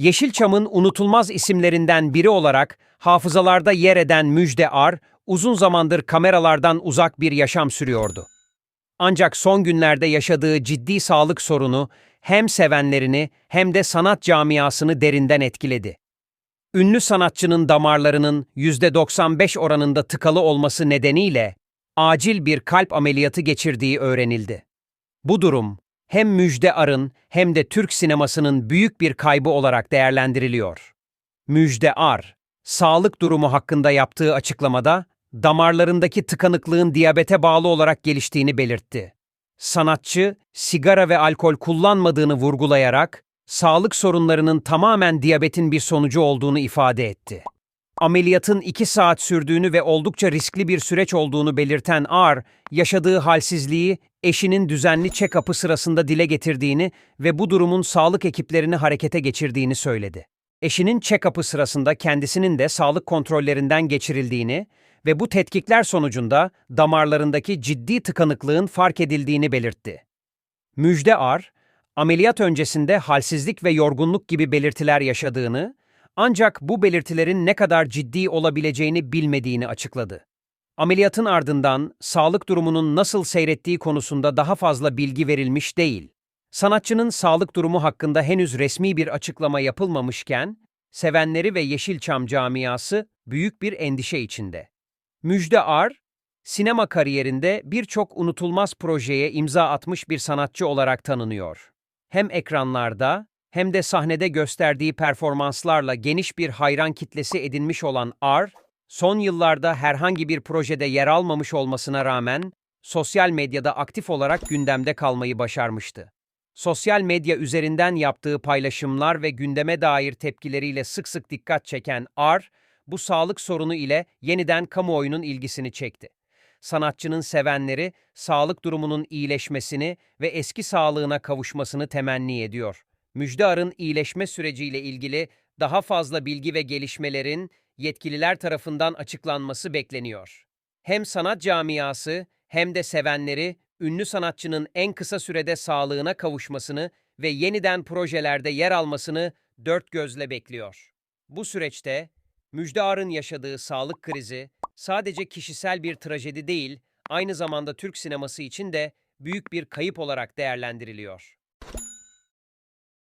Yeşilçam'ın unutulmaz isimlerinden biri olarak hafızalarda yer eden Müjde Ar, uzun zamandır kameralardan uzak bir yaşam sürüyordu. Ancak son günlerde yaşadığı ciddi sağlık sorunu hem sevenlerini hem de sanat camiasını derinden etkiledi. Ünlü sanatçının damarlarının %95 oranında tıkalı olması nedeniyle acil bir kalp ameliyatı geçirdiği öğrenildi. Bu durum hem Müjde Ar'ın hem de Türk sinemasının büyük bir kaybı olarak değerlendiriliyor. Müjde Ar, sağlık durumu hakkında yaptığı açıklamada damarlarındaki tıkanıklığın diyabete bağlı olarak geliştiğini belirtti. Sanatçı, sigara ve alkol kullanmadığını vurgulayarak, sağlık sorunlarının tamamen diyabetin bir sonucu olduğunu ifade etti. Ameliyatın iki saat sürdüğünü ve oldukça riskli bir süreç olduğunu belirten Ar, yaşadığı halsizliği eşinin düzenli check-up'ı sırasında dile getirdiğini ve bu durumun sağlık ekiplerini harekete geçirdiğini söyledi. Eşinin check-up'ı sırasında kendisinin de sağlık kontrollerinden geçirildiğini ve bu tetkikler sonucunda damarlarındaki ciddi tıkanıklığın fark edildiğini belirtti. Müjde Ar, ameliyat öncesinde halsizlik ve yorgunluk gibi belirtiler yaşadığını, ancak bu belirtilerin ne kadar ciddi olabileceğini bilmediğini açıkladı. Ameliyatın ardından sağlık durumunun nasıl seyrettiği konusunda daha fazla bilgi verilmiş değil. Sanatçının sağlık durumu hakkında henüz resmi bir açıklama yapılmamışken, sevenleri ve Yeşilçam camiası büyük bir endişe içinde. Müjde Ar, sinema kariyerinde birçok unutulmaz projeye imza atmış bir sanatçı olarak tanınıyor. Hem ekranlarda hem de sahnede gösterdiği performanslarla geniş bir hayran kitlesi edinmiş olan Ar, son yıllarda herhangi bir projede yer almamış olmasına rağmen sosyal medyada aktif olarak gündemde kalmayı başarmıştı. Sosyal medya üzerinden yaptığı paylaşımlar ve gündeme dair tepkileriyle sık sık dikkat çeken Ar, bu sağlık sorunu ile yeniden kamuoyunun ilgisini çekti. Sanatçının sevenleri sağlık durumunun iyileşmesini ve eski sağlığına kavuşmasını temenni ediyor. Müjde Ar'ın iyileşme süreciyle ilgili daha fazla bilgi ve gelişmelerin yetkililer tarafından açıklanması bekleniyor. Hem sanat camiası hem de sevenleri ünlü sanatçının en kısa sürede sağlığına kavuşmasını ve yeniden projelerde yer almasını dört gözle bekliyor. Bu süreçte Müjde Ar'ın yaşadığı sağlık krizi sadece kişisel bir trajedi değil, aynı zamanda Türk sineması için de büyük bir kayıp olarak değerlendiriliyor.